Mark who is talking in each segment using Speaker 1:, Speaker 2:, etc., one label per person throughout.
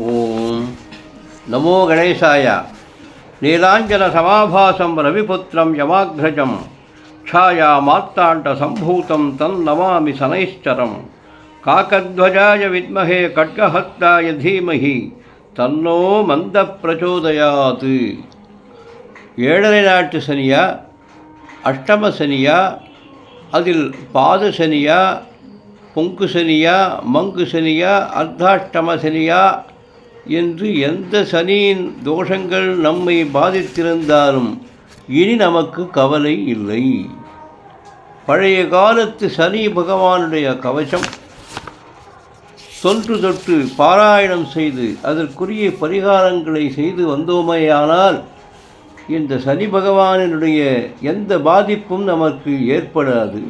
Speaker 1: ஓம் நமோ கணேசாய. நீலாஞ்சலசமாபாசம் ரவிபுத்திரம் யமாக்ரஜம். ఛాయా మాత్తాంట సంభూతం తన్నమామి శనైశ్చరం కాకధ్వజాయ విద్మహే ఖడ్గహస్తాయ ధీమహి తన్నో మంద ప్రచోదయాత్ ఏడரை நாட்டு சனியா அஷ்டம சனியா அதில் பாத சனியா பொங்கு சனியா மங்கு சனியா அர்த்தாஷ்டம சனியா என்று எந்த சனியின் தோஷங்கள் நம்மை பாதித்திருந்தாலும் இனி நமக்கு கவலை இல்லை. பழைய காலத்து சனி பகவானுடைய கவசம் தொன்று தொட்டு பாராயணம் செய்து அதற்குரிய பரிகாரங்களை செய்து வந்தோமேயானால் இந்த சனி பகவானினுடைய எந்த பாதிப்பும் நமக்கு ஏற்படாது.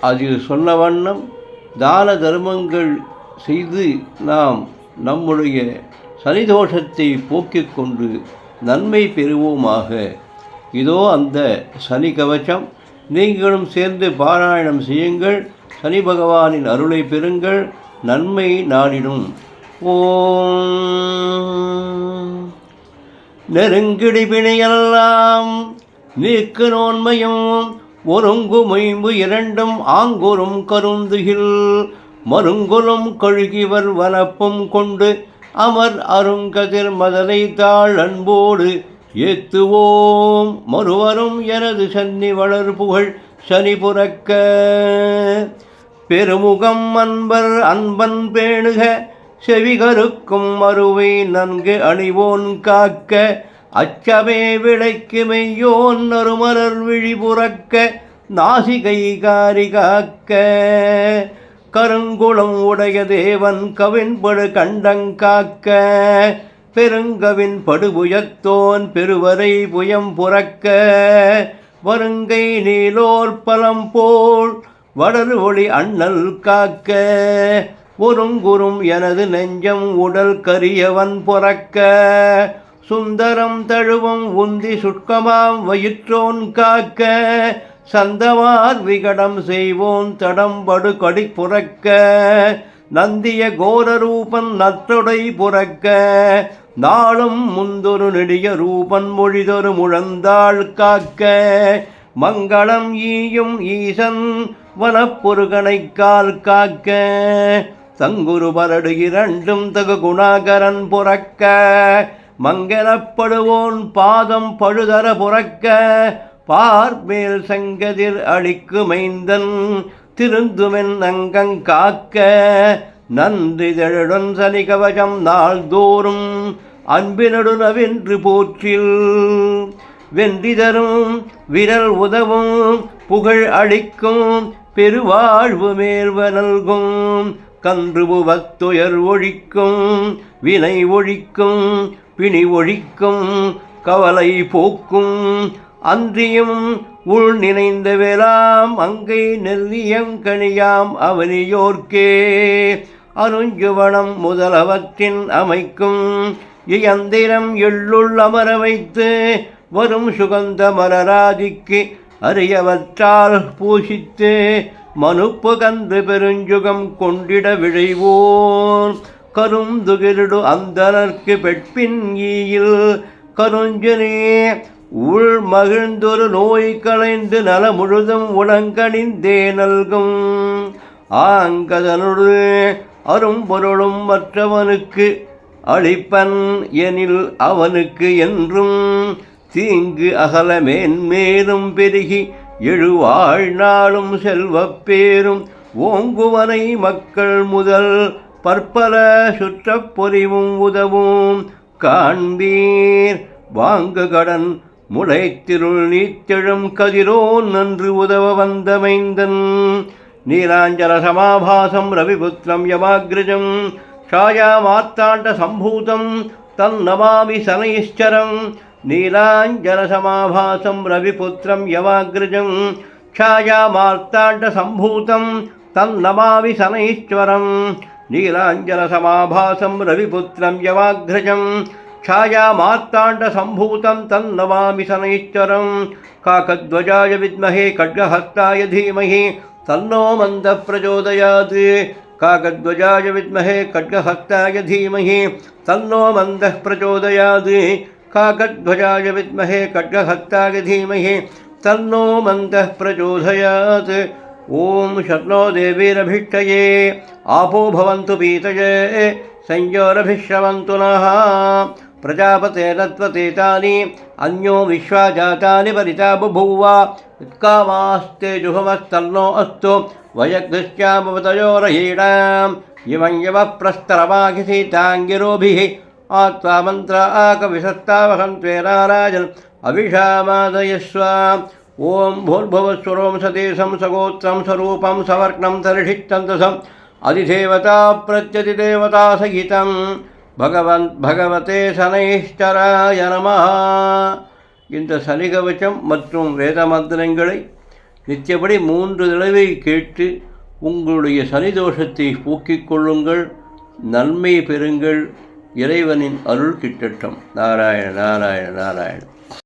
Speaker 1: அதில் சொன்ன வண்ணம் தான தர்மங்கள் செய்து நாம் நம்முடைய சனி தோஷத்தை போக்கிக் கொண்டு நன்மை பெறுவோமாக. இதோ அந்த சனி கவச்சம். நீங்களும் சேர்ந்து பாராயணம் செய்யுங்கள். சனி பகவானின் அருளை பெறுங்கள். நன்மை நாடிடும். ஓம். நெருங்கிடி பிணையெல்லாம் நீக்கு நோன்மையும் ஒருங்கு மொயம்பு இரண்டும் ஆங்குறும் கருந்துகில். மருங்குலம் கழுகிவர் வனப்பும் கொண்டு அமர் அருங்கதிர் மதலை தாழ் அன்போடு ஏத்துவோம். மறுவரும் எனது சன்னி வளர் புகழ் சனி புறக்க. பெருமுகம் அன்பர் அன்பன் பேணுக செவிகருக்கும் மறுவை நன்கு அணிவோன் காக்க. அச்சமே விளைக்கு மெய்யோன் நறுமலர் விழி புறக்க நாசிகை காரி காக்க. கருங்குளம் உடைய தேவன் கவின்படு கண்டங்காக்க பெருங்கவின் படுபுயத்தோன் பெருவரை புயம் புறக்க. வருங்கை நீலோர் பலம் போல் வடர் ஒளி அண்ணல் காக்க ஒருங்குறும் எனது நெஞ்சம் உடல் கரியவன் புறக்க. சுந்தரம் தழுவும் உந்தி சுட்கமாம் வயிற்றோன் காக்க சந்தமார் விகடம் செய்வோன் தடம்படு கடி புறக்க நந்திய கோரரூபன் நத்தொடை புறக்க நாளும் முந்தொரு நெடிய ரூபன் மொழிதொரு முழந்தாள் காக்க மங்களம் ஈயும் ஈசன் வனப்பொருகனை கால் காக்க தங்குரு பரடு இரண்டும் தகு குணாகரன் புறக்க மங்கலப்படுவோன் பாதம் பழுதர புறக்க பார்மேல் செங்கதிர் அழிக்கு மைந்தன் திருந்துமென் அங்கங் காக்க நன்றி தழுடன் சனி கவசம் நாள்தோறும் அன்பினடுனவென்று போற்றில். வென்றி தரும் விரல் உதவும் புகழ் அளிக்கும் பெருவாழ்வு மேல்வ நல்கும் கன்று புவத்துயர் ஒழிக்கும் வினை ஒழிக்கும் பிணி ஒழிக்கும் கவலை போக்கும் அன்றியும் உள் நினைந்த வேளாம் அங்கை நெல்லியங்கனியாம் அவனியோர்க்கே. அருஞ்சுவனம் முதலவற்றின் அமைக்கும் இயந்திரம் எள்ளுள் அமர வைத்து வரும் சுகந்த மலராதிக்கு அரியவற்றால் பூசித்து மனுப்பு கன்று பெருஞ்சுகம் கொண்டிட விழைவோன். கருந்துகிருடு அந்தனர்க்கு பெட்பின் ஈயில் கருஞ்சனே உள் மகிழ்ந்தொரு நோய் களைந்து நல முழுதும் உடங்கணிந்தே நல்கும் ஆங்கதனொடு அரும் பொருளும் மற்றவனுக்கு அளிப்பன் எனில் அவனுக்கு என்றும் தீங்கு அகல மேன்மேலும் பெருகி எழுவாழ் நாளும் செல்வப்பேரும் ஓங்குவனை மக்கள் முதல் பற்பல சுற்றப் பொறிவும் உதவும். காண்பீர் வாங்கு கடன் முளைத்திருள் நீத்திழும் கதிரோ நன்று உதவ வந்தமைந்தன் நீலாஞ்சல சமாபாசம் ரவிபுத்திரம் யமாகிருஜம் ஷாயாமாத்தாண்ட சம்பூதம் தன்னமாமி சனயிஷ்சரம் நீலாஞ்சல சமாபாசம் ரவிபுத்திரம் யமாகிருஜம் ఛాయామార్తాండ సంభూతం తన్నమామి శనైశ్వరం నీలాంజల సమాభాసం రవిపుత్రం యవాఘ్రజం छायामार्ताण्डसम्भूतं तन्नमामि शनैश्चरं। काकध्वजाय विद्महे खड्गहस्ताय धीमहि तन्नो मन्दः प्रचोदयात् काकध्वजाय विद्महे खड्गहस्ताय धीमहि तन्नो मन्दः प्रचोदयात् काकध्वजाय विद्महे खड्गहस्ताय धीमहि तन्नो मन्दः प्रचोदयात् ॐ शर्णो देवीरभिष्टये। आपो भवन्तु पीतये। संयोरभिश्रवन्तु नः प्रजापतेन त्वतेतानि, अन्यो विश्वा जातानि परिता बभूव, उत्कामास्ते जुहमस्तन्नो अस्तु वयकृश्यामवतयोरहीणाम् इमं यमः प्रस्तरमाखिसीताङ्गिरोभिः आत्वा मन्त्र आकविशस्तावहन्त्वे नारायन् अभिषामादयस्व। ॐ भूर्भुवस्वरों सदेशं सगोत्रं स्वरूपं सवर्णं तर्षिच्छन्दसम् अधिदेवता प्रत्यतिदेवता सहितं பகவன் பகவதே சனைஷ்டராய நமஹ இந்த சனிகவச்சம் மற்றும் வேத மந்திரங்களை நித்தியபடி மூன்று தடவை கேட்டு உங்களுடைய சனி தோஷத்தை போக்கிக் கொள்ளுங்கள் நன்மை பெறுங்கள் இறைவனின் அருள் கிட்டட்டும். நாராயண நாராயண நாராயண.